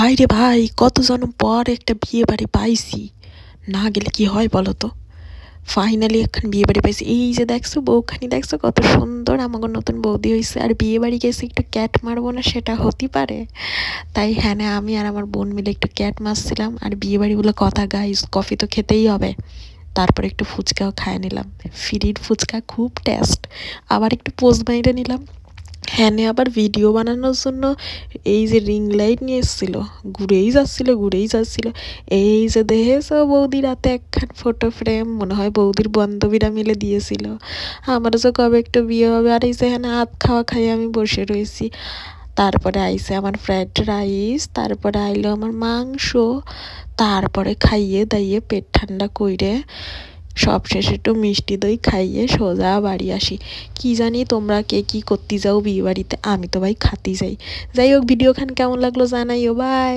বাইরে ভাই কত জন্ম পর একটা বিয়ে বাড়ি পাইছি। না গেলে কি হয় বলো তো? ফাইনালি এখন বিয়ে বাড়ি পাইছি। এই যে দেখছ, বউখানি দেখছ, কত সুন্দর আমাকে নতুন বৌদি হয়েছে আর বিয়ে বাড়ি গেছে একটু ক্যাট মারবো না, সেটা হতে পারে। তাই হ্যাঁ আমি আর আমার বোন মিলে একটু ক্যাট মারছিলাম। আর বিয়ে বাড়ি বলে কথা গাইস কফি তো খেতেই হবে। তারপর একটু ফুচকাও খায় নিলাম। ফ্রির ফুচকা খুব টেস্ট আবার একটু পোস্ট বাইরে নিলাম। হ্যাঁ নে আবার ভিডিও বানানোর জন্য এই যে রিং লাইট নিয়ে এসেছিল, ঘুরেই যাচ্ছিল ঘুরেই যাচ্ছিল। এই যে দেখেছ বৌদি রাতে একখান ফটো ফ্রেম মনে হয় বৌদির বান্ধবীরা মিলে দিয়েছিল। আমারও যে কবে একটু বিয়ে হবে, আর এই যে এখানে হাত খাওয়া খাই আমি বসে রয়েছি। তারপরে আইসে আমার ফ্রাইড রাইস তারপরে আইলো আমার মাংস, তারপরে খাইয়ে দাইয়ে পেট ঠান্ডা কইরে সব শেষে একটু মিষ্টি দই খাইয়ে সোজা বাড়ি আসি। কি জানি তোমরা কে কি করতে যাও বিয়ে বাড়িতে আমি তো ভাই খাতি যাই। যাই হোক ভিডিও খান কেমন লাগল জানাইও বাই